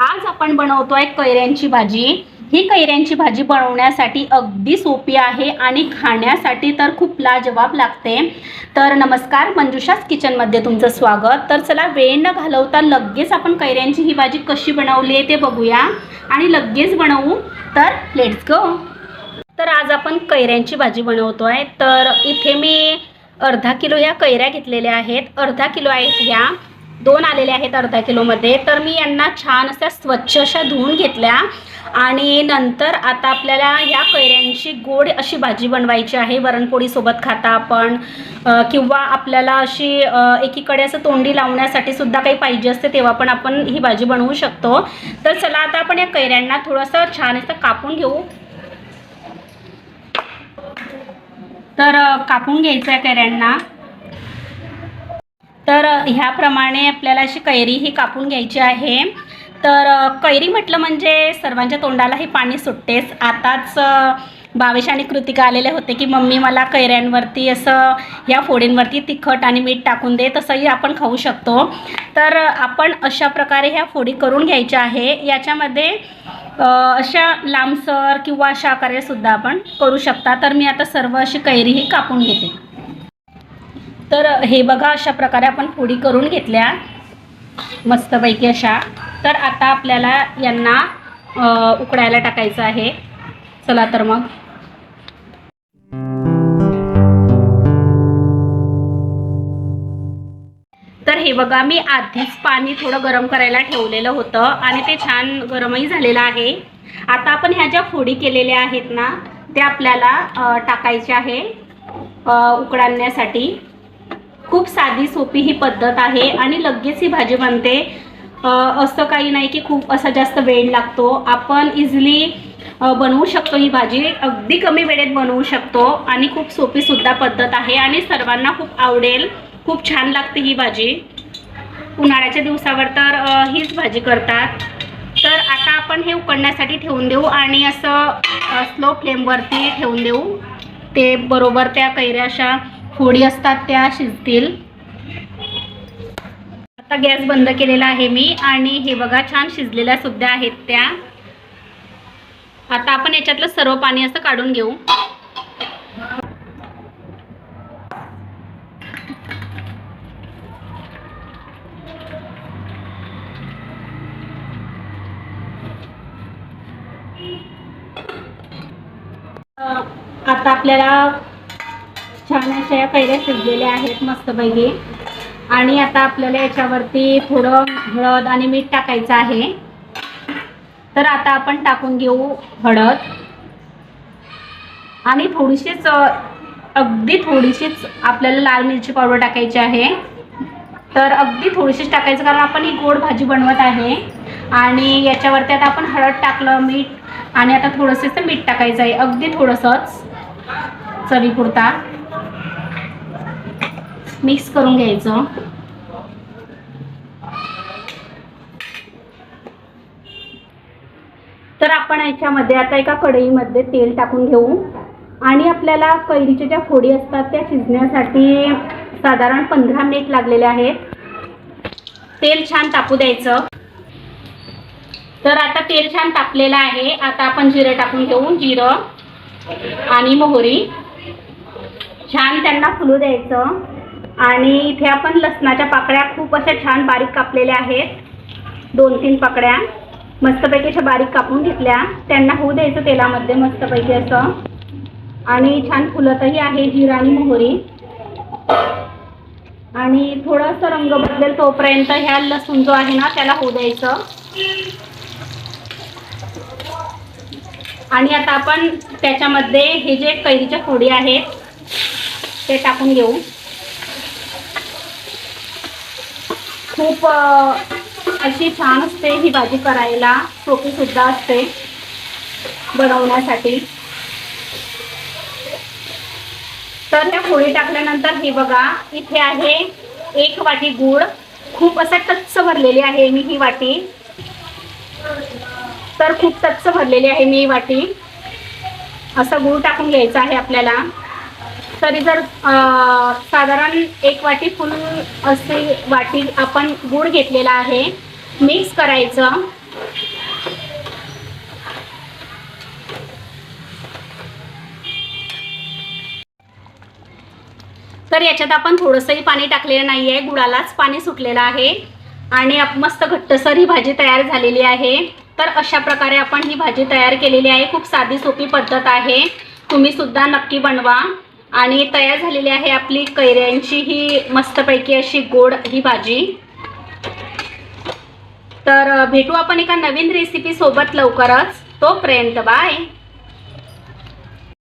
आज आपण बनवतोय कैऱ्यांची भाजी. ही कैऱ्यांची भाजी बनवण्यासाठी अगदी सोपी आहे आणि खाण्यासाठी तर खूप लाजवाब लागते. तर नमस्कार मंजुषाच किचनमध्ये तुमचं स्वागत. तर चला वेळ न घालवता लगेच आपण कैऱ्यांची ही भाजी कशी बनवली आहे ते बघूया. आणि लगेच बनवू. तर लेट्स गो तर आज आपण कैऱ्यांची भाजी बनवतोय. तर इथे मी अर्धा किलो ह्या कैऱ्या घेतलेल्या आहेत. अर्धा किलो आहेत ह्या. दोन आलेले आहेत अर्धा किलोमध्ये. तर मी यांना छान अशा स्वच्छ अशा धुवून घेतल्या. आणि नंतर आता आपल्याला ह्या कैऱ्यांची गोड अशी भाजी बनवायची आहे. वरणपोळीसोबत खाता आपण. किंवा आपल्याला अशी एकीकडे असं तोंडी लावण्यासाठी सुद्धा काही पाहिजे असते तेव्हा पण आपण ही भाजी बनवू शकतो. तर चला आता आपण या कैऱ्यांना थोडंसं छान असं कापून घेऊ. तर कापून घ्यायचं आहे कैऱ्यांना. तर ह्याप्रमाणे आपल्याला अशी कैरी ही कापून घ्यायची आहे. तर कैरी म्हटलं म्हणजे सर्वांच्या तोंडाला हे पाणी सुटतेच. आताच अ, भावेश आणि कृतिका आलेले होते की मम्मी मला कैऱ्यांवरती असं या फोडींवरती तिखट आणि मीठ टाकून दे तसंही आपण खाऊ शकतो. तर आपण अशा प्रकारे ह्या फोडी करून घ्यायच्या आहे. याच्यामध्ये अशा लांबसर किंवा अशा आकारे सुद्धा आपण करू शकता. तर मी आता सर्व अशी कैरी ही कापून घेते. तर हे बघा अशा प्रकारे आपण फोडी करून घेतल्या. मस्तपैकी अशा. तर आता आपल्याला यांना उकडायला टाकायचं आहे. चला तर मग. तर हे बघा मी आधीच पाणी थोडं गरम करायला ठेवलेलं होतं आणि ते छान गरमही झालेलं आहे. आता आपण ह्या ज्या फोडी केलेल्या आहेत ना त्या आपल्याला टाकायच्या आहे उकडण्यासाठी. खूप साधी सोपी ही पद्धत आहे आणि लगेच ही भाजी बनते. असं काही नाही की खूप असा जास्त वेळ लागतो. आपण इझिली बनवू शकतो ही भाजी. अगदी कमी वेळेत बनवू शकतो आणि खूप सोपीसुद्धा पद्धत आहे आणि सर्वांना खूप आवडेल. खूप छान लागते ही भाजी. उन्हाळ्याच्या दिवसावर तर हीच भाजी करतात. तर आता आपण हे उकडण्यासाठी ठेवून देऊ आणि असं स्लो फ्लेमवरती ठेवून देऊ. ते बरोबर त्या कैऱ्या अशा फोडी असतात त्या शिजतील. आता गॅस बंद केलेला आहे मी आणि हे बघा छान शिजलेल्या सुद्धा आहेत त्या. आता आपण याच्यातलं सर्व पाणी असं काढून घेऊ. आता आपल्याला छान अशा या कैऱ्या शिजलेल्या आहेत मस्तपैकी. आणि आता आपल्याला याच्यावरती थोडं हळद आणि मीठ टाकायचं आहे. तर आता आपण टाकून घेऊ हळद. आणि थोडीशीच अगदी थोडीशीच आपल्याला लाल मिरची पावडर टाकायची आहे. तर अगदी थोडीशीच टाकायचं कारण आपण ही गोड भाजी बनवत आहे. आणि याच्यावरती आता आपण हळद टाकलं मीठ आणि आता थोडंसं मीठ टाकायचं आहे. अगदी थोडंसंच चवीपुरता. मिक्स करून घ्यायचं. तर आपण याच्यामध्ये आता एका कढईमध्ये तेल टाकून घेऊ. आणि आपल्याला कैरीच्या ज्या फोडी असतात त्या शिजण्यासाठी साधारण पंधरा मिनिट लागलेले आहेत. तेल छान तापू द्यायचं. तर आता तेल छान तापलेलं आहे. आता आपण जिरं टाकून घेऊ जिरं आणि मोहरी. छान त्यांना फुलू द्यायचं. आणि इथे आपण लसणाच्या पाकळ्या खूप अशा छान बारीक कापलेल्या आहेत. दोन तीन पाकळ्या. मस्तपैकी अशा बारीक कापून घेतल्या. त्यांना होऊ द्यायचं तेलामध्ये मस्तपैकी असं. आणि छान फुलतही आहे जिरा आणि मोहरी. आणि थोडंसं रंग बदलेल तोपर्यंत ह्या लसूण जो आहे ना त्याला होऊ द्यायचं. आणि आता आपण त्याच्यामध्ये हे जे कैरीच्या फोडी आहेत ते टाकून घेऊ. खूप अशी छान असते ही भाजी करायला. सोपी सुद्धा असते बनवण्यासाठी. तर ह्या फोडी टाकल्यानंतर हे बघा इथे आहे एक वाटी गूळ. खूप असा टच्च भरलेली आहे मी ही वाटी. तर खूप टच्च भरलेली आहे मी ही वाटी. असा गूळ टाकून घ्यायचा आहे आपल्याला. तरी जर साधारण एक वाटी फुल असे वाटी आपण गुळ घेतलेला आहे. मिक्स करायचं. तर याच्यात आपण थोडंसंही पाणी टाकलेलं नाही आहे गुळालाच पाणी सुटलेलं आहे. आणि मस्त घट्टसर ही भाजी तयार झालेली आहे. तर अशा प्रकारे आपण ही भाजी तयार केलेली आहे. खूप साधी सोपी पद्धत आहे. तुम्ही सुद्धा नक्की बनवा. आणि तयार झालेली आहे आपली कैऱ्यांची ही मस्तपैकी अशी गोड ही भाजी. तर भेटू आपण एका नवीन रेसिपी सोबत लवकरच. तोपर्यंत बाय.